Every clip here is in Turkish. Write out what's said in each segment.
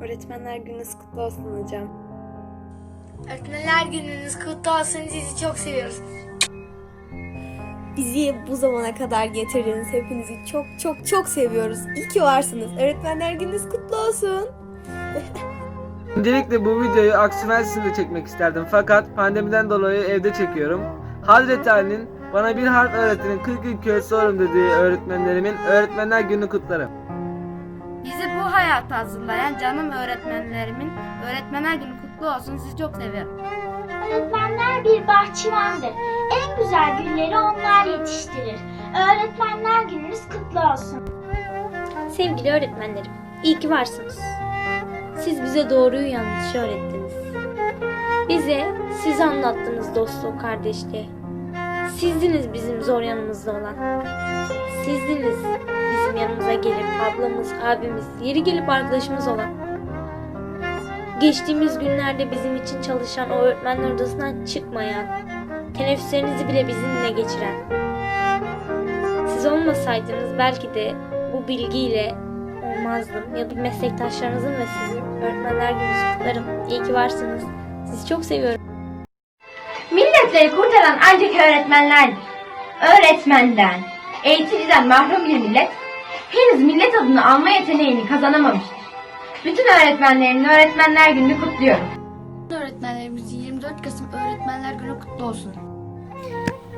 Öğretmenler gününüz kutlu olsun hocam. Öğretmenler gününüz kutlu olsun. Sizi çok seviyoruz. Bizi bu zamana kadar getirdiniz. Hepinizi çok çok çok seviyoruz. İyi ki varsınız. Öğretmenler gününüz kutlu olsun. Öncelikle bu videoyu Aksümersin'de çekmek isterdim fakat pandemiden dolayı evde çekiyorum. Hazreti Ali'nin bana bir harf öğretinin 40 gün kölesi olurum dediği öğretmenlerimin öğretmenler günü kutlarım. Bizi bu hayata hazırlayan canım öğretmenlerimin öğretmenler günü kutlu olsun. Sizi çok seviyorum. Öğretmenler bir bahçıvandır. En güzel gülleri onlar yetiştirir. Öğretmenler gününüz kutlu olsun. Sevgili öğretmenlerim, iyi ki varsınız. Siz bize doğruyu yanlışı öğrettiniz. Bize siz anlattınız dostluğu, kardeşliği. Sizdiniz bizim zor yanımızda olan. Sizdiniz yanımıza gelip ablamız, abimiz, yeri gelip arkadaşımız olan. Geçtiğimiz günlerde bizim için çalışan o öğretmenler odasından çıkmayan, teneffüslerinizi bile bizimle geçiren, siz olmasaydınız belki de bu bilgiyle olmazdım. Ya da meslektaşlarınızın ve sizin öğretmenler gününüzü kutlarım. İyi ki varsınız. Sizi çok seviyorum. Milletleri kurtaran ancak öğretmenlerdir. Öğretmenden, eğiticiden mahrum bir millet, henüz millet adını alma yeteneğini kazanamamıştır. Bütün öğretmenlerin öğretmenler gününü kutluyorum. Öğretmenlerimizin 24 Kasım Öğretmenler Günü kutlu olsun.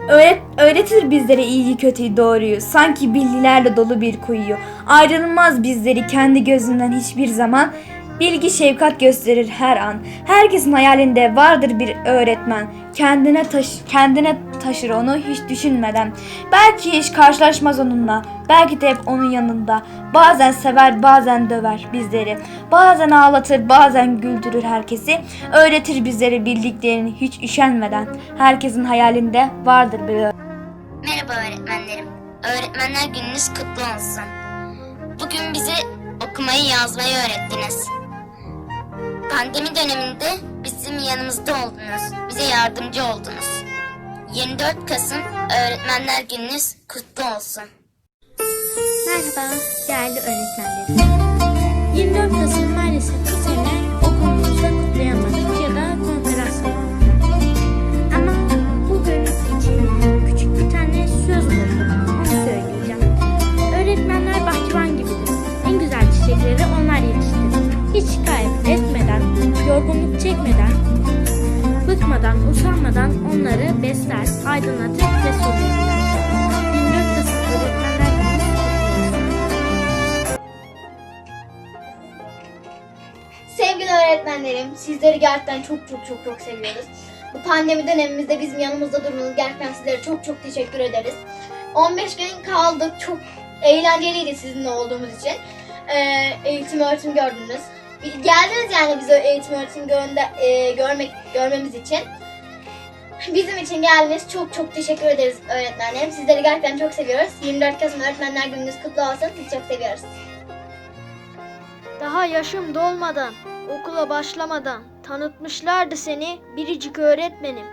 Öğret, öğretir bizlere iyiyi kötüyü doğruyu. Sanki bilgilerle dolu bir kuyuyu. Ayrılmaz bizleri kendi gözünden hiçbir zaman. Bilgi şefkat gösterir her an. Herkesin hayalinde vardır bir öğretmen. Kendine taş kendine taşır onu hiç düşünmeden. Belki hiç karşılaşmaz onunla. Belki de hep onun yanında. Bazen sever, bazen döver bizleri. Bazen ağlatır, bazen güldürür herkesi. Öğretir bizlere bildiklerini hiç üşenmeden. Herkesin hayalinde vardır bir Merhaba öğretmenlerim. Öğretmenler gününüz kutlu olsun. Bugün bize okumayı yazmayı öğrettiniz. Pandemi döneminde bizim yanımızda oldunuz. Bize yardımcı oldunuz. 24 Kasım Öğretmenler Gününüz kutlu olsun. Merhaba değerli öğretmenlerim. 24 Kasım bıkmadan, usanmadan onları besler, aydınlatır ve sorumlular. 24 Kasım Öğretmenler. Sevgili öğretmenlerim, sizleri gerçekten çok çok çok çok seviyoruz. Bu pandemi dönemimizde bizim yanımızda durdunuz. Gerçekten sizlere çok çok teşekkür ederiz. 15 gün kaldık. Çok eğlenceliydi sizinle olduğumuz için. Ee, eğitim öğretim gördünüz. Geldiniz yani bize eğitim öğretim göründe, e, görmek görmemiz için. Bizim için geldiniz. Çok çok teşekkür ederiz öğretmenlerim. Sizleri gerçekten çok seviyoruz. 24 Kasım Öğretmenler Gününüz kutlu olsun. Sizi çok seviyoruz. Daha yaşım dolmadan, okula başlamadan tanıtmışlardı seni biricik öğretmenim.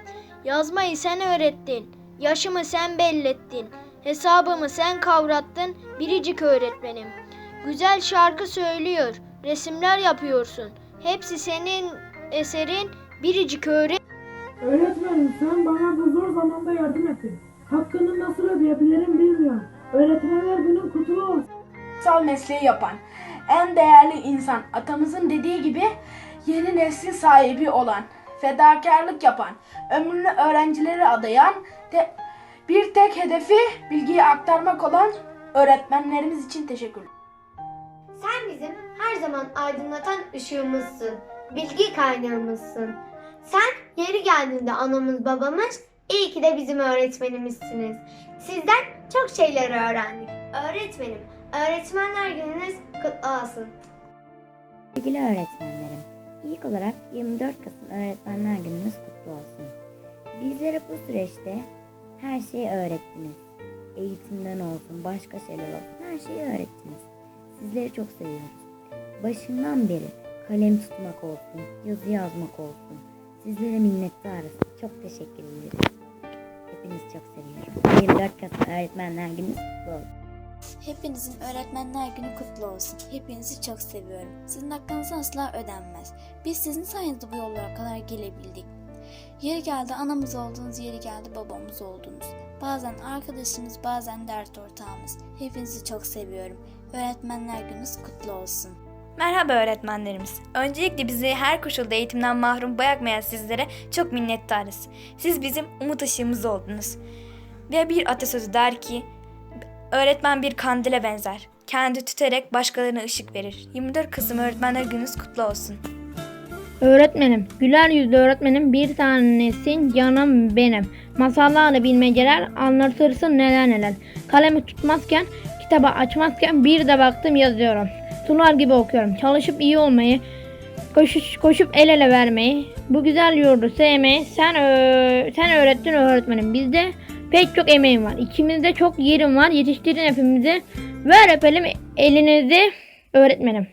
Yazmayı sen öğrettin, yaşımı sen bellettin, hesabımı sen kavrattın biricik öğretmenim. Güzel şarkı söylüyor, resimler yapıyorsun. Hepsi senin eserin biricik öğret. Öğretmenim sen bana bu zor zamanda yardım ettin. Hakkını nasıl ödeyebilirim bilmiyorum. Öğretmenler günün kutlu olsun. Kutsal mesleği yapan, en değerli insan atamızın dediği gibi yeni neslin sahibi olan, fedakarlık yapan, ömrünü öğrencilere adayan, te- bir tek hedefi bilgiyi aktarmak olan öğretmenlerimiz için teşekkürler. Sen bizim her zaman aydınlatan ışığımızsın. Bilgi kaynağımızsın. Sen yeri geldiğinde anamız babamız iyi ki de bizim öğretmenimizsiniz. Sizden çok şeyler öğrendik. Öğretmenim, öğretmenler gününüz kutlu olsun. Sevgili öğretmenlerim, ilk olarak 24 Kasım Öğretmenler Gününüz kutlu olsun. Bizlere bu süreçte her şeyi öğrettiniz. Eğitimden olsun, başka şeyler olsun, her şeyi öğrettiniz. Sizleri çok seviyoruz. Başından beri kalem tutmak olsun, yazı yazmak olsun. Sizlere minnettarız. Çok teşekkür ederiz. Hepinizi çok seviyorum. 24 Kasım Öğretmenler Gününüz kutlu olsun. Hepinizin öğretmenler günü kutlu olsun. Hepinizi çok seviyorum. Sizin hakkınız asla ödenmez. Biz sizin sayenizde bu yollara kadar gelebildik. Yeri geldi anamız oldunuz, yeri geldi babamız oldunuz. Bazen arkadaşımız, bazen dert ortağımız. Hepinizi çok seviyorum. Öğretmenler gününüz kutlu olsun. Merhaba öğretmenlerimiz. Öncelikle bizi her koşulda eğitimden mahrum bırakmayan sizlere çok minnettarız. Siz bizim umut ışığımız oldunuz. Ve bir atasözü der ki, öğretmen bir kandile benzer. Kendi tüterek başkalarına ışık verir. 24 Kasım Öğretmenler Gününüz kutlu olsun. Öğretmenim, güler yüzlü öğretmenim bir tanesin canım benim. Masallarla bilmeceler anlatırsın neler neler. Kalemi tutmazken, kitabı açmazken bir de baktım yazıyorum. Sular gibi okuyorum. Çalışıp iyi olmayı, koşuş, koşup el ele vermeyi, bu güzel yurdu sevmeyi sen, ö- sen öğrettin öğretmenim. Bizde pek çok emeğim var. İkimizde çok yerim var. Yetiştirin hepimizi. Ver öpelim elinizi öğretmenim.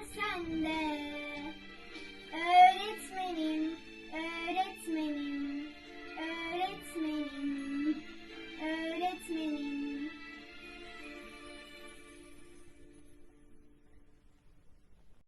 Sunday.